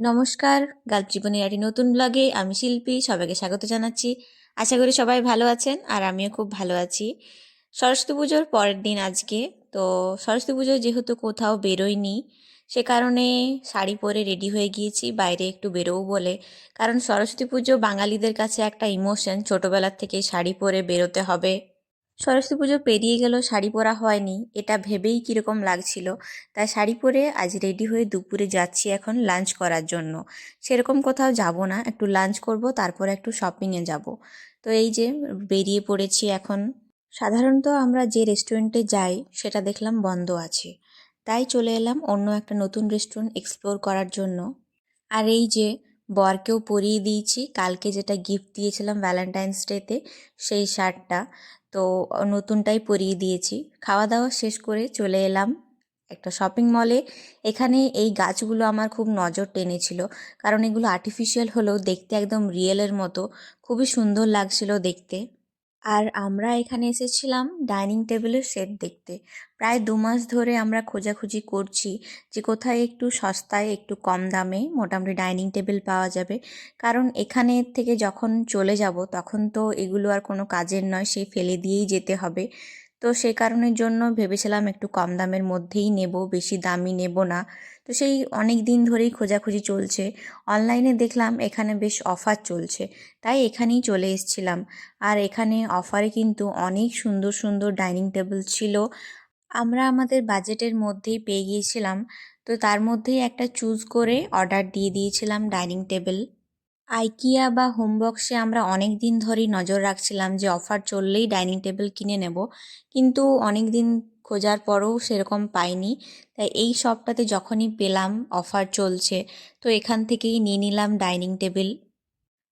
নমস্কার গাল্প জীবনের একটি নতুন ব্লগে আমি শিল্পী, সবাইকে স্বাগত জানাচ্ছি। আশা করি সবাই ভালো আছেন আর আমিও খুব ভালো আছি। সরস্বতী পুজোর পরের দিন আজকে, তো সরস্বতী পুজো যেহেতু কোথাও বেরোয়নি, সে কারণে শাড়ি পরে রেডি হয়ে গিয়েছি, বাইরে একটু বেরোবো বলে। কারণ সরস্বতী পুজো বাঙালিদের কাছে একটা ইমোশন ছোটোবেলার থেকে শাড়ি পরে বেরোতে হবে। সরস্বতী পুজো পেরিয়ে গেল, শাড়ি পরা হয়নি। এটা ভেবেই কীরকম লাগছিল। তাই শাড়ি পরে আজ রেডি হয়ে দুপুরে যাচ্ছি এখন লাঞ্চ করার জন্য। সেরকম কোথাও যাব না, একটু লাঞ্চ করব, তারপর একটু শপিংয়ে যাব। তো এই যে, বেরিয়ে পড়েছি এখন। সাধারণত আমরা যে রেস্টুরেন্টে যাই, সেটা দেখলাম বন্ধ আছে। তাই চলে এলাম অন্য একটা নতুন রেস্টুরেন্ট এক্সপ্লোর করার জন্য। আর এই যে বরকেও পরিয়ে দিয়েছি। কালকে যেটা গিফট দিয়েছিলাম ভ্যালেন্টাইন্স ডেতে সেই শার্টটা। তো নতুনটাই পরিয়ে দিয়েছি। খাওয়া দাওয়া শেষ করে চলে এলাম একটা শপিং মলে এখানে এই গাছগুলো আমার খুব নজর টেনেছিল। কারণ এগুলো আর্টিফিশিয়াল হলেও দেখতে একদম রিয়েলের মতো। খুবই সুন্দর লাগছিল দেখতে। আর আমরা এখানে এসেছিলাম ডাইনিং টেবিলের সেট দেখতে। প্রায় দু মাস ধরে আমরা খোঁজাখুঁজি করছি যে কোথায় একটু সস্তায়, একটু কম দামে মোটামুটি ডাইনিং টেবিল পাওয়া যাবে। কারণ এখানে থেকে যখন চলে যাব, তখন তো এগুলো আর কোনো কাজের নয়, সেই ফেলে দিয়েই যেতে হবে। তো সে কারণের জন্য ভেবেছিলাম একটু কম দামের মধ্যেই নেব, বেশি দামি নেব না। তো সেই অনেক দিন ধরেই খোঁজাখুঁজি চলছে। অনলাইনে দেখলাম এখানে বেশ অফার চলছে। তাই এখানেই চলে এসেছিলাম। আর এখানে অফারে কিন্তু অনেক সুন্দর সুন্দর ডাইনিং টেবিল ছিল। আমরা আমাদের বাজেটের মধ্যেই পেয়ে গিয়েছিলাম। তো তার মধ্যেই একটা চুজ করে অর্ডার দিয়ে দিয়েছিলাম ডাইনিং টেবিল। আইকিয়া বা হোমবক্সে আমরা অনেক দিন ধরেই নজর রাখছিলাম যে অফার চললেই ডাইনিং টেবিল কিনে নেব। কিন্তু অনেক দিন খোঁজার পরেও সেরকম পাইনি। তাই এই শপটাতে যখনই পেলাম অফার চলছে, তো এখান থেকেই নিয়ে নিলাম ডাইনিং টেবিল।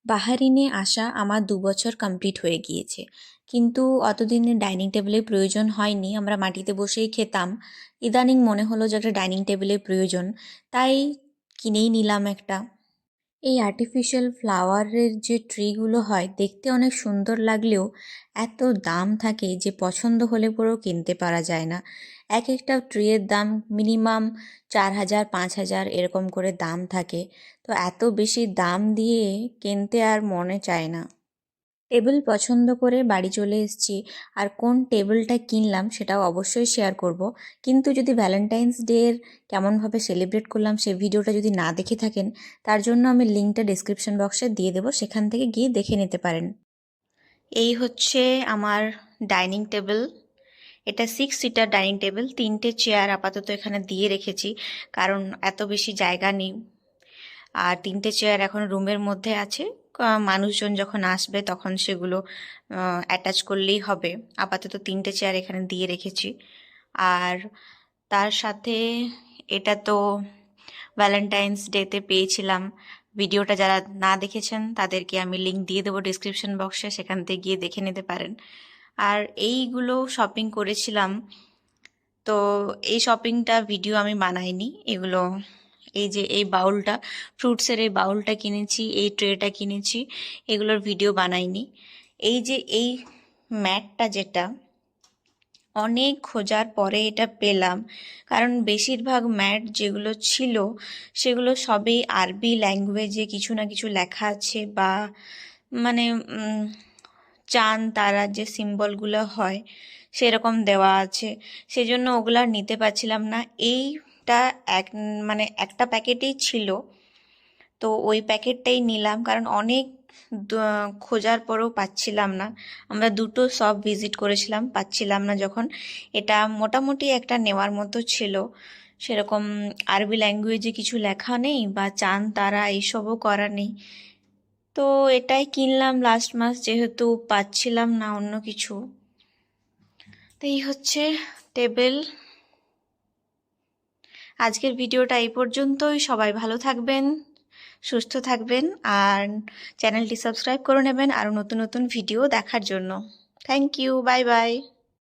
বাহারিনে আসা আমার দু বছর কমপ্লিট হয়ে গিয়েছে। কিন্তু অতদিনে ডাইনিং টেবিলের প্রয়োজন হয়নি, আমরা মাটিতে বসেই খেতাম। ইদানিং মনে হলো যে একটা ডাইনিং টেবিলের প্রয়োজন, তাই কিনেই নিলাম একটা। এই আর্টিফিশিয়াল ফ্লাওয়ারের যে ট্রিগুলো হয়, দেখতে অনেক সুন্দর লাগলেও এত দাম থাকে যে পছন্দ হলে পরেও কিনতে পারা যায় না। এক একটা ট্রিয়ের দাম মিনিমাম চার হাজার, পাঁচ হাজার এরকম করে দাম থাকে। তো এত বেশি দাম দিয়ে কিনতে আর মনে চায় না। টেবিল পছন্দ করে বাড়ি চলে এসেছি আর কোন টেবিলটা কিনলাম সেটাও অবশ্যই শেয়ার করব। কিন্তু যদি ভ্যালেন্টাইন্স ডের কেমনভাবে সেলিব্রেট করলাম সে ভিডিওটা যদি না দেখে থাকেন, তার জন্য আমি লিঙ্কটা ডিসক্রিপশন বক্সে দিয়ে দেবো, সেখান থেকে গিয়ে দেখে নিতে পারেন। এই হচ্ছে আমার ডাইনিং টেবিল এটা সিক্স সিটার ডাইনিং টেবিল তিনটে চেয়ার আপাতত এখানে দিয়ে রেখেছি, কারণ এত বেশি জায়গা নেই। আর তিনটে চেয়ার এখন রুমের মধ্যে আছে। মানুষজন যখন আসবে তখন সেগুলো অ্যাটাচ করলেই হবে। আপাতত তিনটে চেয়ার এখানে দিয়ে রেখেছি। আর তার সাথে এটা তো ভ্যালেন্টাইন্স ডেতে পেয়েছিলাম। ভিডিওটা যারা না দেখেছেন, তাদেরকে আমি লিঙ্ক দিয়ে দেবো ডিসক্রিপশন বক্সে সেখান থেকে গিয়ে দেখে নিতে পারেন। আর এইগুলো শপিং করেছিলাম। তো এই শপিংটা ভিডিও আমি বানাইনি। এগুলো এই যে এই বাউলটা ফ্রুটসের এই বাউলটা কিনেছি, এই ট্রেটা কিনেছি, এগুলোর ভিডিও বানাইনি। এই যে এই ম্যাটটা যেটা, অনেক খোঁজার পরে এটা পেলাম। কারণ বেশিরভাগ ম্যাট যেগুলো ছিল, সেগুলো সবই আরবি ল্যাঙ্গুয়েজে কিছু না কিছু লেখা আছে বা মানে চান তারা যে সিম্বলগুলো হয়, সেরকম দেওয়া আছে। সেজন্য ওগুলো নিতে পারছিলাম না। এইটা এক মানে একটা প্যাকেটেই ছিল। তো ওই প্যাকেটটাই নিলাম, কারণ অনেক খোঁজার পরেও পাচ্ছিলাম না। আমরা দুটো সব ভিজিট করেছিলাম, পাচ্ছিলাম না যখন। এটা মোটামুটি একটা নেওয়ার মতো ছিল। সেরকম আরবি ল্যাঙ্গুয়েজে কিছু লেখা নেই বা চান, তারা এইসবও করা নেই। তো এটাই কিনলাম লাস্ট মাস, যেহেতু পাচ্ছিলাম না অন্য কিছু। তো এই হচ্ছে টেবিল আজকের ভিডিওটা এই পর্যন্তই। সবাই ভালো থাকবেন, সুস্থ থাকবেন, আর চ্যানেলটি সাবস্ক্রাইব করে নেবেন আরও নতুন নতুন ভিডিও দেখার জন্য। Thank you bye bye